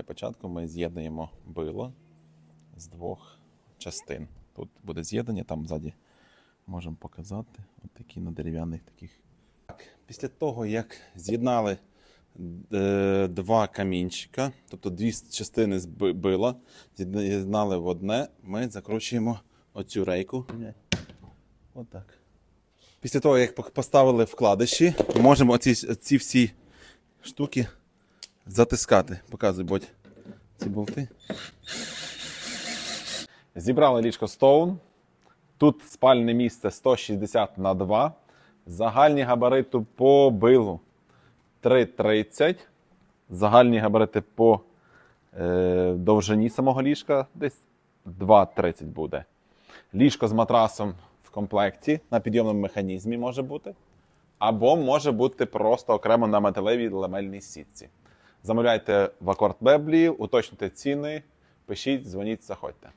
Для початку ми з'єднуємо било з двох частин. Тут буде з'єднання, там ззаді можемо показати. От такі на дерев'яних таких. Так, після того, як з'єднали е, два камінчика, тобто дві частини з била, з'єднали в одне, ми закручуємо оцю рейку. Отак. Після того, як поставили вкладиші, можемо оці, ці всі штуки затискати. Показуй, будь ці болти. Зібрали ліжко Stone. Тут спальне місце 160 на 2. Загальні габарити по билу 3,30. Загальні габарити по е, довжині самого ліжка десь 2,30 буде. Ліжко з матрасом в комплекті на підйомному механізмі може бути. Або може бути просто окремо на металевій ламельній сітці. Замовляйте в акорд Беблі, уточнюйте ціни, пишіть, дзвоніть, заходьте.